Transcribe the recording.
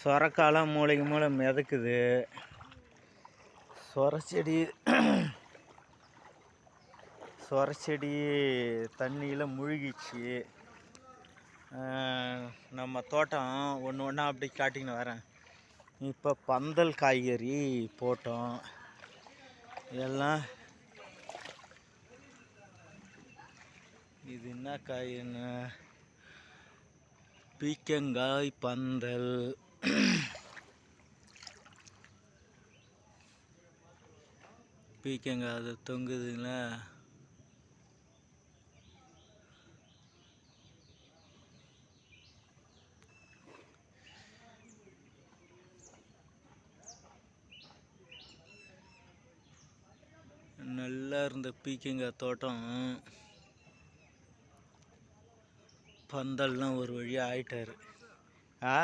சொரக்காலாம் மூளைக்கு மூளை மிதக்குது. சொரச்செடி சொரச்செடி தண்ணியில் முழுகிச்சு நம்ம தோட்டம் ஒன்று ஒன்றா அப்படி காட்டின்னு வரேன். இப்போ பந்தல் காய்கறி போட்டோம். எல்லாம் இது என்ன காய்ன்னு பீக்கங்காய் பந்தல். பீக்கங்காய் அது தொங்குதுங்களா? நல்லா இருந்த பீக்கங்காய் தோட்டம். பந்தல்லாம் ஒரு வழியாக ஆயிட்டாரு.